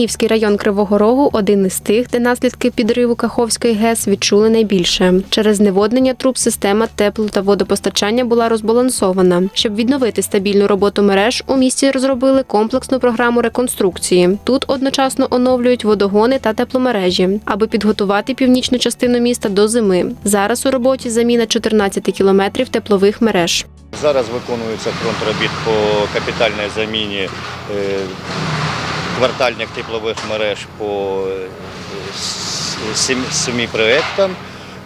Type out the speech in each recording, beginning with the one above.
Тернівський район Кривого Рогу один із тих, де наслідки підриву Каховської ГЕС відчули найбільше. Через зневоднення труб система тепло та водопостачання була розбалансована. Щоб відновити стабільну роботу мереж, у місті розробили комплексну програму реконструкції. Тут одночасно оновлюють водогони та тепломережі, аби підготувати північну частину міста до зими. Зараз у роботі заміна 14 кілометрів теплових мереж. Зараз виконується фронт робіт по капітальній заміні е, квартальних теплових мереж по с- семи проєктам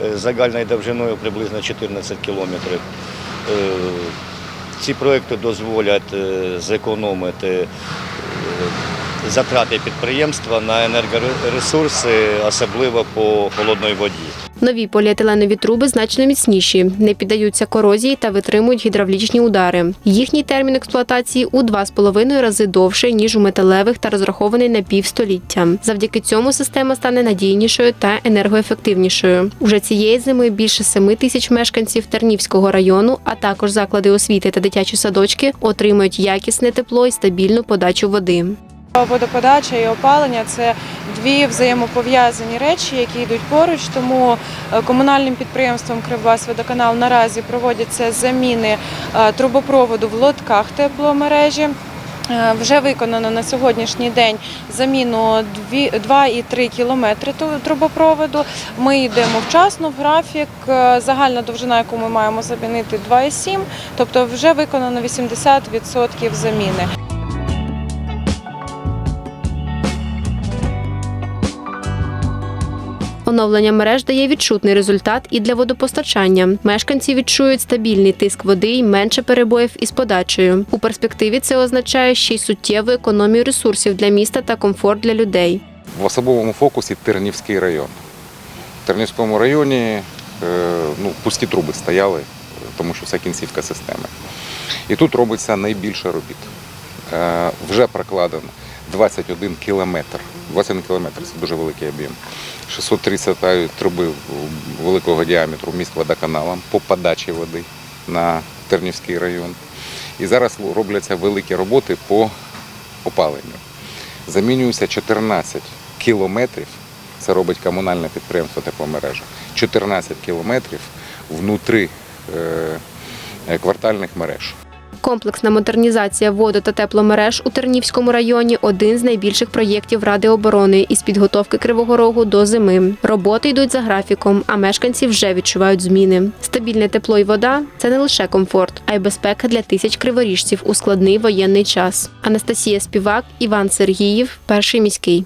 е, загальною довжиною приблизно 14 кілометрів. Ці проекти дозволять зекономити затрати підприємства на енергоресурси, особливо по холодній воді. Нові поліетиленові труби значно міцніші, не піддаються корозії та витримують гідравлічні удари. Їхній термін експлуатації у 2,5 рази довший, ніж у металевих та розрахований на півстоліття. Завдяки цьому система стане надійнішою та енергоефективнішою. Уже цієї зими більше 7 тисяч мешканців Тернівського району, а також заклади освіти та дитячі садочки отримують якісне тепло і стабільну подачу води. Водоподача і опалення це дві взаємопов'язані речі, які йдуть поруч. Тому е, комунальним підприємством Кривбасводоканал наразі проводяться заміни е, трубопроводу в лотках тепломережі. Е, Вже виконано на сьогоднішній день заміну 2,3 кілометри трубопроводу. Ми йдемо вчасно в графік. Загальна довжина, яку ми маємо замінити, 2,7, тобто вже виконано 80% заміни. Оновлення мереж дає відчутний результат і для водопостачання. Мешканці відчують стабільний тиск води і менше перебоїв із подачею. У перспективі це означає ще й суттєву економію ресурсів для міста та комфорт для людей. В особовому фокусі Тернівський район. В Тернівському районі е, ну, пусті труби стояли, тому що це кінцівка системи. І тут робиться найбільше робіт. Е, Вже прокладено 21 кілометр. 21 кілометр це дуже великий об'єм. 630 труби великого діаметру міськводоканалом по подачі води на Тернівський район. І зараз робляться великі роботи по опаленню замінюється 14 кілометрів. Це робить комунальне підприємство тепломережа. 14 кілометрів внутри е, квартальних мереж. Комплексна модернізація воду та тепломереж у Тернівському районі один з найбільших проєктів Ради оборони із підготовки Кривого Рогу до зими. Роботи йдуть за графіком, а мешканці вже відчувають зміни. Стабільне тепло і вода це не лише комфорт, а й безпека для тисяч криворіжців у складний воєнний час. Анастасія Співак, Іван Сергіїв, перший міський.